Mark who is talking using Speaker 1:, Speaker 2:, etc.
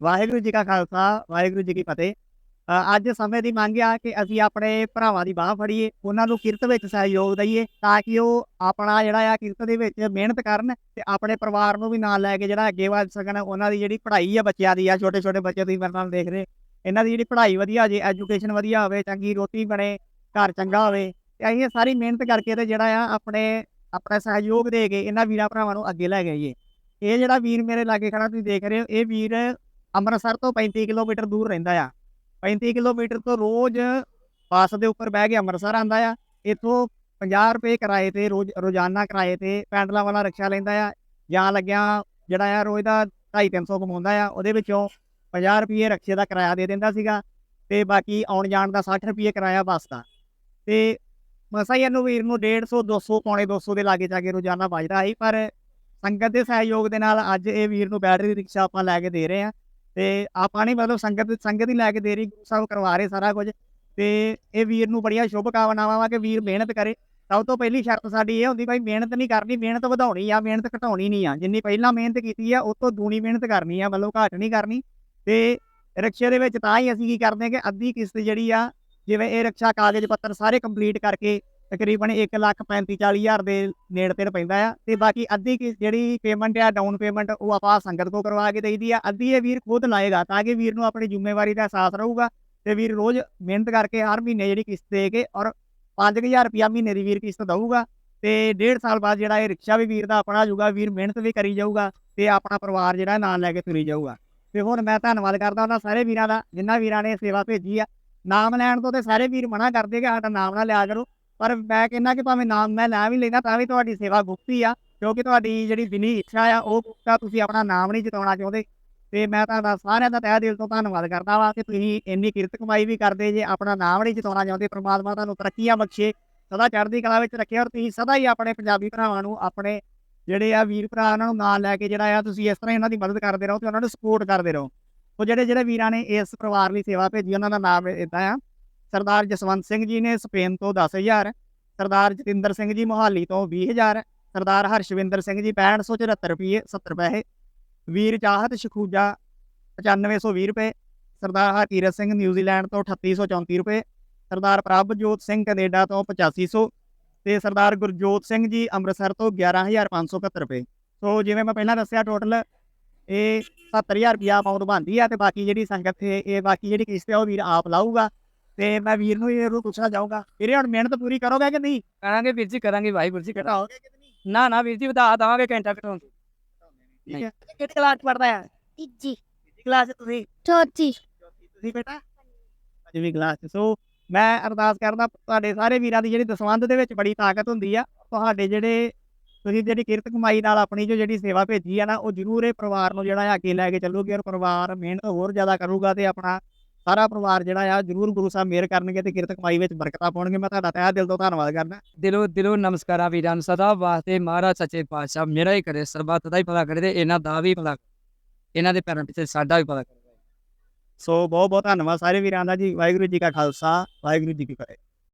Speaker 1: ਵਾਹਿਗੁਰੂ ਜੀ ਕਾ ਖਾਲਸਾ, ਵਾਹਿਗੁਰੂ ਜੀ ਕੀ ਫਤਿਹ। ਅੱਜ ਸਮੇਂ ਦੀ ਮੰਗ ਆ ਕਿ ਅਸੀਂ ਆਪਣੇ ਭਰਾਵਾਂ ਦੀ ਬਾਹ ਫੜੀਏ, ਉਹਨਾਂ ਨੂੰ ਕਿਰਤ ਵਿੱਚ ਸਹਿਯੋਗ ਦਈਏ, ਤਾਂ ਕਿ ਉਹ ਆਪਣਾ ਜਿਹੜਾ ਆ ਕਿਰਤ ਦੇ ਵਿੱਚ ਮਿਹਨਤ ਕਰਨ ਤੇ ਆਪਣੇ ਪਰਿਵਾਰ ਨੂੰ ਵੀ ਨਾਲ ਲੈ ਕੇ ਜਿਹੜਾ ਅੱਗੇ ਵਧ ਸਕਣ। ਉਹਨਾਂ ਦੀ ਜਿਹੜੀ ਪੜ੍ਹਾਈ ਆ ਬੱਚਿਆਂ ਦੀ ਆ ਛੋਟੇ ਛੋਟੇ ਬੱਚੇ ਤੁਸੀਂ ਮੇਰੇ ਨਾਲ ਦੇਖ ਰਹੇ ਇਹਨਾਂ ਦੀ ਜਿਹੜੀ ਪੜ੍ਹਾਈ ਵਧੀਆ ਜੇ, ਐਜੂਕੇਸ਼ਨ ਵਧੀਆ ਹੋਵੇ, ਚੰਗੀ ਰੋਟੀ ਬਣੇ, ਘਰ ਚੰਗਾ ਹੋਵੇ, ਤੇ ਅਸੀਂ ਇਹ ਸਾਰੀ ਮਿਹਨਤ ਕਰਕੇ ਤੇ ਜਿਹੜਾ ਆ ਆਪਣੇ, ਆਪਣਾ ਸਹਿਯੋਗ ਦੇ ਕੇ ਇਹਨਾਂ ਵੀਰਾਂ ਭਰਾਵਾਂ ਨੂੰ ਅੱਗੇ ਲੈ ਕੇ ਆਈਏ। ਇਹ ਜਿਹੜਾ ਵੀਰ ਮੇਰੇ ਲਾਗੇ ਖੜਾ ਤੁਸੀਂ ਦੇਖ ਰਹੇ ਹੋ, ਇਹ ਵੀਰ ਅੰਮ੍ਰਿਤਸਰ ਤੋਂ 35 ਕਿਲੋਮੀਟਰ ਦੂਰ ਰਹਿੰਦਾ ਆ। 35 ਕਿਲੋਮੀਟਰ ਤੋਂ ਰੋਜ਼ ਬੱਸ ਦੇ ਉੱਪਰ ਬਹਿ ਕੇ ਅੰਮ੍ਰਿਤਸਰ ਆਂਦਾ ਆ। ਇੱਥੋਂ 50 ਰੁਪਏ ਕਿਰਾਏ ਤੇ ਰੋਜ਼, ਰੋਜ਼ਾਨਾ ਕਿਰਾਏ ਤੇ ਪੈਂਡਲਾਂ ਵਾਲਾ ਰਿਕਸ਼ਾ ਲੈਂਦਾ ਆ। ਜਾਂ ਲੱਗਿਆ ਜਿਹੜਾ ਆ ਰੋਜ਼ ਦਾ 250 300 ਕਮਾਉਂਦਾ ਆ, ਉਹਦੇ ਵਿੱਚੋਂ 50 ਰੁਪਏ ਰਿਕਸ਼ੇ ਦਾ ਕਿਰਾਇਆ ਦੇ ਦਿੰਦਾ ਸੀਗਾ ਤੇ ਬਾਕੀ ਆਉਣ ਜਾਣ ਦਾ 60 ਰੁਪਏ ਕਿਰਾਇਆ ਬੱਸ ਦਾ। ਤੇ ਮਸਾ ਹੀ ਇਹਨੂੰ ਵੀਰ ਨੂੰ 150 200 ਪੌਣੇ 200 ਦੇ ਲਾਗੇ ਜਾ ਕੇ ਰੋਜ਼ਾਨਾ ਵੱਜਦਾ ਸੀ, ਪਰ ਸੰਗਤ ਦੇ ਸਹਿਯੋਗ ਦੇ ਨਾਲ ਅੱਜ ਇਹ ਵੀਰ ਨੂੰ ਬੈਟਰੀ ਰਿਕਸ਼ਾ ਆਪਾਂ ਲੈ ਕੇ ਦੇ ਰਹੇ ਆ। ਤੇ ਆਪਾਂ ਨਹੀਂ ਮਤਲਬ ਸੰਗਤ ਸੰਗਤ ਹੀ ਲੈ ਕੇ ਦੇ ਰਹੀ, ਗੁਰੂ ਸਾਹਿਬ ਕਰਵਾ ਰਹੇ ਸਾਰਾ ਕੁਝ। ਤੇ ਇਹ ਵੀਰ ਨੂੰ ਬੜੀਆਂ ਸ਼ੁਭ ਕਾਮਨਾਵਾਂ ਵਾ ਕਿ ਵੀਰ ਮਿਹਨਤ ਕਰੇ। ਸਭ ਤੋਂ ਪਹਿਲੀ ਸ਼ਰਤ ਸਾਡੀ ਇਹ ਹੁੰਦੀ, ਭਾਈ ਮਿਹਨਤ ਨਹੀਂ ਕਰਨੀ, ਮਿਹਨਤ ਵਧਾਉਣੀ ਆ, ਮਿਹਨਤ ਘਟਾਉਣੀ ਨਹੀਂ ਆ। ਜਿੰਨੀ ਪਹਿਲਾਂ ਮਿਹਨਤ ਕੀਤੀ ਆ, ਉਹ ਤੋਂ ਦੂਣੀ ਮਿਹਨਤ ਕਰਨੀ ਆ, ਮਤਲਬ ਘਾਟ ਨਹੀਂ ਕਰਨੀ। ਤੇ ਰਿਕਸ਼ੇ ਦੇ ਵਿੱਚ ਤਾਂ ਹੀ ਅਸੀਂ ਕੀ ਕਰਦੇ ਹਾਂ ਕਿ ਅੱਧੀ ਕਿਸ਼ਤ ਜਿਹੜੀ ਆ, ਜਿਵੇਂ ਇਹ ਰਿਕਸ਼ਾ ਕਾਗਜ਼ ਪੱਤਰ ਸਾਰੇ ਕੰਪਲੀਟ ਕਰਕੇ ਤਕਰੀਬਨ 1 ਲੱਖ 35 40 ਹਜ਼ਾਰ ਦੇ ਨੇੜੇ ਤੇੜ ਪੈਂਦਾ ਆ ਤੇ ਬਾਕੀ ਅੱਧੀ ਕਿਸ ਜਿਹੜੀ ਪੇਮੈਂਟ ਆ ਡਾਊਨ ਪੇਮੈਂਟ ਉਹ ਆਪਾਂ ਸੰਗਤ ਕੋ ਕਰਵਾ ਕੇ ਦੇਈਦੀ ਆ। ਅੱਧੀ ਇਹ ਵੀਰ ਖੁਦ ਲਾਏਗਾ ਤਾਂ ਕਿ ਵੀਰ ਨੂੰ ਆਪਣੀ ਜ਼ਿੰਮੇਵਾਰੀ ਦਾ ਅਹਿਸਾਸ ਰਹੂਗਾ ਤੇ ਵੀਰ ਰੋਜ਼ ਮਿਹਨਤ ਕਰਕੇ ਹਰ ਮਹੀਨੇ ਜਿਹੜੀ ਕਿਸ਼ਤ ਦੇ ਕੇ ਔਰ 5000 ਰੁਪਿਆ ਮਹੀਨੇ ਦੀ ਵੀਰ ਕਿਸ਼ਤ ਦਊਗਾ ਤੇ ਡੇਢ ਸਾਲ ਬਾਅਦ ਜਿਹੜਾ ਇਹ ਰਿਕਸ਼ਾ ਵੀ ਵੀਰ ਦਾ ਆਪਣਾ ਜੂਗਾ ਵੀਰ ਮਿਹਨਤ ਵੀ ਕਰੀ ਜਾਊਗਾ ਤੇ ਆਪਣਾ ਪਰਿਵਾਰ ਜਿਹੜਾ ਨਾਲ ਲੈ ਕੇ ਤੁਰੀ ਜਾਊਗਾ। ਤੇ ਹੁਣ ਮੈਂ ਧੰਨਵਾਦ ਕਰਦਾ ਉਹਨਾਂ ਸਾਰੇ ਵੀਰਾਂ ਦਾ ਜਿਨ੍ਹਾਂ ਵੀਰਾਂ ਨੇ ਸੇਵਾ ਭੇਜੀ ਆ। ਨਾਮ ਲੈਣ ਤੋਂ ਤੇ ਸਾਰੇ ਵੀਰ ਮਨਾ ਕਰਦੇ ਕਿ ਸਾਡਾ ਨਾਮ ਨਾ ਲਿਆ ਕਰੋ। ਪਰ ਮੈਂ ਕਹਿੰਦਾ ਕਿ ਭਾਵੇਂ ਨਾਮ ਮੈਂ ਲੈ ਵੀ ਲੈਂਦਾ, ਤਾਂ ਵੀ ਤੁਹਾਡੀ ਸੇਵਾ ਗੁਪਤੀ ਆ, ਕਿਉਂਕਿ ਤੁਹਾਡੀ ਜਿਹੜੀ ਬਿਨੀ ਇੱਛਾ ਆ, ਉਹ ਗੁਪਤਾ ਤੁਸੀਂ ਆਪਣਾ ਨਾਮ ਨਹੀਂ ਜਿਤਾਉਣਾ ਚਾਹੁੰਦੇ। ਤੇ ਮੈਂ ਤੁਹਾਡਾ ਸਾਰਿਆਂ ਦਾ ਤਹਿ ਦਿਲ ਤੋਂ ਧੰਨਵਾਦ ਕਰਦਾ ਵਾਂ ਕਿ ਤੁਸੀਂ ਇੰਨੀ ਕਿਰਤ ਕਮਾਈ ਵੀ ਕਰਦੇ ਜੇ, ਆਪਣਾ ਨਾਮ ਨਹੀਂ ਜਿਤਾਉਣਾ ਚਾਹੁੰਦੇ, ਪ੍ਰਮਾਤਮਾ ਤੁਹਾਨੂੰ ਤਰੱਕੀਆਂ ਬਖਸ਼ੇ, ਸਦਾ ਚੜ੍ਹਦੀ ਕਲਾ ਵਿੱਚ ਰੱਖੇ ਔਰ ਤੁਸੀਂ ਸਦਾ ਹੀ ਆਪਣੇ ਪੰਜਾਬੀ ਭਰਾਵਾਂ ਨੂੰ, ਆਪਣੇ ਜਿਹੜੇ ਆ ਵੀਰ ਭਰਾ, ਉਹਨਾਂ ਨੂੰ ਨਾਲ ਲੈ ਕੇ ਜਿਹੜਾ ਆ, ਤੁਸੀਂ ਇਸ ਤਰ੍ਹਾਂ ਹੀ ਉਹਨਾਂ ਦੀ ਮਦਦ ਕਰਦੇ ਰਹੋ ਤੇ ਉਹਨਾਂ ਨੂੰ ਸਪੋਰਟ ਕਰਦੇ ਰਹੋ। ਉਹ ਜਿਹੜੇ ਜਿਹੜੇ ਵੀਰਾਂ ਨੇ ਇਸ ਪਰਿਵਾਰ ਲਈ ਸੇਵਾ ਭੇਜੀ, ਉਹਨਾਂ ਦਾ ਨਾਮ ਇਦਾਂ ਆ। ਸਰਦਾਰ ਜਸਵੰਤ ਸਿੰਘ ਜੀ ਨੇ ਸਪੇਨ ਤੋਂ 10000 ਸਰਦਾਰ ਜਤਿੰਦਰ ਸਿੰਘ ਜੀ ਮੋਹਾਲੀ ਤੋਂ 20000 ਸਰਦਾਰ ਹਰਸ਼ਵਿੰਦਰ ਸਿੰਘ ਜੀ 6574 ਰੁਪਏ 70 ਪੈਸੇ, ਵੀਰ ਚਾਹਤ ਸ਼ਖੂਜਾ 9520 ਰੁਪਏ, ਸਰਦਾਰ ਹਰਕੀਰਤ ਸਿੰਘ ਨਿਊਜ਼ੀਲੈਂਡ ਤੋਂ 3834 ਰੁਪਏ, ਸਰਦਾਰ ਪ੍ਰਭਜੋਤ ਸਿੰਘ ਕੈਨੇਡਾ ਤੋਂ 8500 ਤੇ ਸਰਦਾਰ ਗੁਰਜੋਤ ਸਿੰਘ ਜੀ ਅੰਮ੍ਰਿਤਸਰ ਤੋਂ 11571 ਰੁਪਏ। ਸੋ ਜਿਵੇਂ ਮੈਂ ਪਹਿਲਾਂ ਦੱਸਿਆ ਟੋਟਲ ਇਹ 70000 ਰੁਪਿਆ ਅਮਾਉਂਟ ਬਣਦੀ ਆ ਤੇ ਬਾਕੀ ਜਿਹੜੀ ਸੰਗਤ ਹੈ, ਇਹ ਬਾਕੀ ਜਿਹੜੀ ਕਿਸ਼ਤ ਹੈ ਉਹ ਵੀਰ ਆਪ ਲਾਊਗਾ। ਤੇ ਮੈਂ ਵੀਰ ਨੂੰ ਇਹ ਨੂੰ ਪੁੱਛਣਾ ਚਾਹੂੰਗਾ ਵੀਰੇ ਹੁਣ ਮਿਹਨਤ ਪੂਰੀ ਕਰੋਗੇ ਕਿ ਨਹੀਂ?
Speaker 2: ਕਰਾਂਗੇ ਵੀਰ ਜੀ ਕਰਾਂਗੇ ਵਾਹਿਗੁਰੂ ਜੀ ਕਰਾ
Speaker 1: ਘਟਾਓਗੇ ਕਿ ਨਹੀਂ?
Speaker 2: ਨਾ ਨਾ ਵੀਰ ਜੀ ਵਧਾ ਦਵਾਂਗੇ ਘੰਟਾ ਘਟਾਉਂ
Speaker 1: ਠੀਕ ਹੈ। ਕਿਹੜੀ ਕਲਾਸ ਪੜਦਾ ਹੈ
Speaker 3: ਤੀਜੀ।
Speaker 1: ਕਿਹੜੀ ਕਲਾਸ ਤੁਸੀਂ?
Speaker 3: ਚੌਥੀ।
Speaker 1: ਤੁਸੀਂ ਬੇਟਾ? ਪੰਜਵੀਂ ਕਲਾਸ ਸੋ ਮੈਂ ਅਰਦਾਸ ਕਰਦਾ ਤੁਹਾਡੇ ਸਾਰੇ ਵੀਰਾਂ ਦੀ ਜਿਹੜੀ ਦਸਵੰਧ ਦੇ ਵਿੱਚ ਬੜੀ ਤਾਕਤ ਹੁੰਦੀ ਆ ਤੁਹਾਡੇ ਜਿਹੜੇ ਤੁਸੀਂ ਜਿਹੜੀ ਕਿਰਤ ਕਮਾਈ ਨਾਲ ਆਪਣੀ ਜੋ ਜਿਹੜੀ ਸੇਵਾ ਭੇਜੀ ਆ ਨਾ ਉਹ ਜ਼ਰੂਰ ਇਹ ਪਰਿਵਾਰ ਨੂੰ ਜਿਹੜਾ ਆ ਅੱਗੇ ਲੈ ਕੇ ਚੱਲੂਗੀ ਔਰ ਪਰਿਵਾਰ ਮਿਹਨਤ ਹੋਰ ਜ਼ਿਆਦਾ ਕਰੂਗਾ ਤੇ ਆਪਣਾ ਸਾਰਾ ਪਰਿਵਾਰ ਜਿਹੜਾ ਆ ਜ਼ਰੂਰ ਗੁਰੂ ਸਾਹਿਬ ਮਿਹਰ ਕਰਨਗੇ ਤੇ ਕਿਰਤ ਕਮਾਈ ਵਿੱਚ ਬਰਕਤਾਂ ਪਾਉਣਗੇ। ਮੈਂ ਤੁਹਾਡਾ ਤਹਿ ਦਿਲ ਤੋਂ ਧੰਨਵਾਦ ਕਰਦਾ।
Speaker 2: ਦਿਲੋਂ ਦਿਲੋਂ ਨਮਸਕਾਰਾਂ ਵੀਰਾਂ ਨੂੰ। ਸਦਾ ਵਾਸਤੇ ਮਹਾਰਾਜ ਸੱਚੇ ਪਾਤਸ਼ਾਹ ਮੇਰਾ ਹੀ ਕਰੇ ਸਰਬੱਤ ਦਾ ਹੀ ਭਲਾ ਕਰੇ ਤੇ ਇਹਨਾਂ ਦਾ ਵੀ ਭਲਾ। ਇਹਨਾਂ ਦੇ ਪੈਰਾਂ ਪਿੱਛੇ ਸਾਡਾ ਵੀ ਭਲਾ ਕਰੇ।
Speaker 1: ਸੋ ਬਹੁਤ ਬਹੁਤ ਧੰਨਵਾਦ ਸਾਰੇ ਵੀਰਾਂ ਦਾ ਜੀ। ਵਾਹਿਗੁਰੂ ਜੀ ਕਾ ਖਾਲਸਾ ਵਾਹਿਗੁਰੂ ਜੀ ਕੀ ਫਤਿਹ।